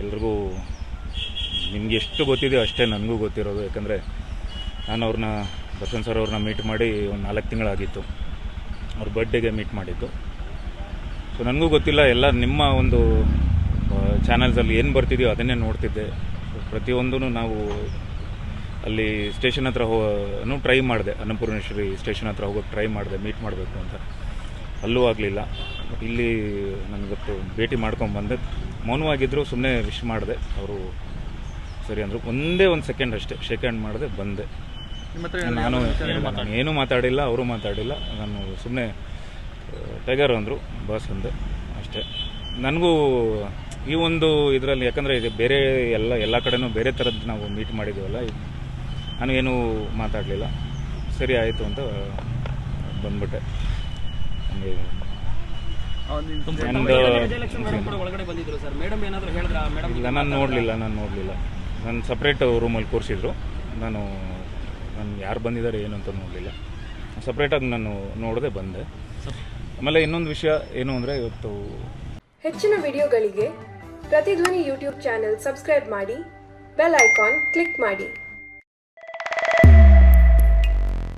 ಎಲ್ರಿಗೂ ನಿಮ್ಗೆ ಎಷ್ಟು ಗೊತ್ತಿದೆಯೋ ಅಷ್ಟೇ ನನಗೂ ಗೊತ್ತಿರೋದು. ಯಾಕಂದರೆ ನಾನು ಅವ್ರನ್ನ, ಬಸವನ್ ಸರ್ ಅವ್ರನ್ನ ಮೀಟ್ ಮಾಡಿ ಒಂದು ನಾಲ್ಕು ತಿಂಗಳಾಗಿತ್ತು. ಅವ್ರ ಬರ್ಡೇಗೆ ಮೀಟ್ ಮಾಡಿದ್ದು. ಸೊ ನನಗೂ ಗೊತ್ತಿಲ್ಲ, ಎಲ್ಲ ನಿಮ್ಮ ಒಂದು ಚಾನಲ್ಸಲ್ಲಿ ಏನು ಬರ್ತಿದೆಯೋ ಅದನ್ನೇ ನೋಡ್ತಿದ್ದೆ. ಪ್ರತಿಯೊಂದೂ ನಾವು ಅಲ್ಲಿ ಸ್ಟೇಷನ್ ಹತ್ರ ಹೋಗೋನು ಟ್ರೈ ಮಾಡಿದೆ. ಅನ್ನಪೂರ್ಣೇಶ್ವರಿ ಸ್ಟೇಷನ್ ಹತ್ರ ಹೋಗೋಕ್ಕೆ ಟ್ರೈ ಮಾಡಿದೆ ಮೀಟ್ ಮಾಡಬೇಕು ಅಂತ. ಅಲ್ಲೂ ಆಗಲಿಲ್ಲ. ಇಲ್ಲಿ ನನಗೊತ್ತು ಭೇಟಿ ಮಾಡ್ಕೊಂಬಂದೆ ಮೌನವಾಗಿದ್ದರು ಸುಮ್ಮನೆ ವಿಶ್ ಮಾಡಿದೆ. ಅವರು ಸರಿ ಅಂದರು. ಒಂದೇ ಒಂದು ಸೆಕೆಂಡ್ ಅಷ್ಟೇ. ಶೇಕ್ ಹ್ಯಾಂಡ್ ಮಾಡಿದೆ ಬಂದೆ. ನಾನು ಏನೂ ಮಾತಾಡಿಲ್ಲ ಅವರು ಮಾತಾಡಿಲ್ಲ. ನಾನು ಸುಮ್ಮನೆ ಟೈಗರ್ ಅಂದರು ಬಾಸ್ ಅಂದೆ ಅಷ್ಟೇ. ನನಗೂ ಈ ಒಂದು ಇದರಲ್ಲಿ ಯಾಕಂದರೆ ಇದು ಬೇರೆ ಎಲ್ಲ ಎಲ್ಲ ಕಡೆನೂ ಬೇರೆ ಥರದ್ದು ನಾವು ಮೀಟ್ ಮಾಡಿದ್ದೀವಲ್ಲ ನಾನು ಏನೂ ಮಾತಾಡಲಿಲ್ಲ. ಸರಿ ಆಯಿತು ಅಂತ ಬಂದ್ಬಿಟ್ಟೆ. ಹಂಗೆ ಇಲ್ಲ ನಾನು ನೋಡಲಿಲ್ಲ ನಾನು ನೋಡಲಿಲ್ಲ. ನಾನು ಸಪ್ರೇಟ್ ರೂಮಲ್ಲಿ ಕೂರಿಸಿದ್ರು. ನಾನು ನಾನು ಯಾರು ಬಂದಿದ್ದಾರೆ ಏನು ಅಂತ ನೋಡಲಿಲ್ಲ. ಸಪ್ರೇಟಾಗಿ ನಾನು ನೋಡದೆ ಬಂದೆ. ಆಮೇಲೆ ಇನ್ನೊಂದು ವಿಷಯ ಏನು ಅಂದರೆ ಇವತ್ತು ಹೆಚ್ಚಿನ ವಿಡಿಯೋಗಳಿಗೆ ಪ್ರತಿಧ್ವನಿ ಯೂಟ್ಯೂಬ್ ಚಾನೆಲ್ ಸಬ್ಸ್ಕ್ರೈಬ್ ಮಾಡಿ ಬೆಲ್ ಐಕಾನ್ ಕ್ಲಿಕ್ ಮಾಡಿ.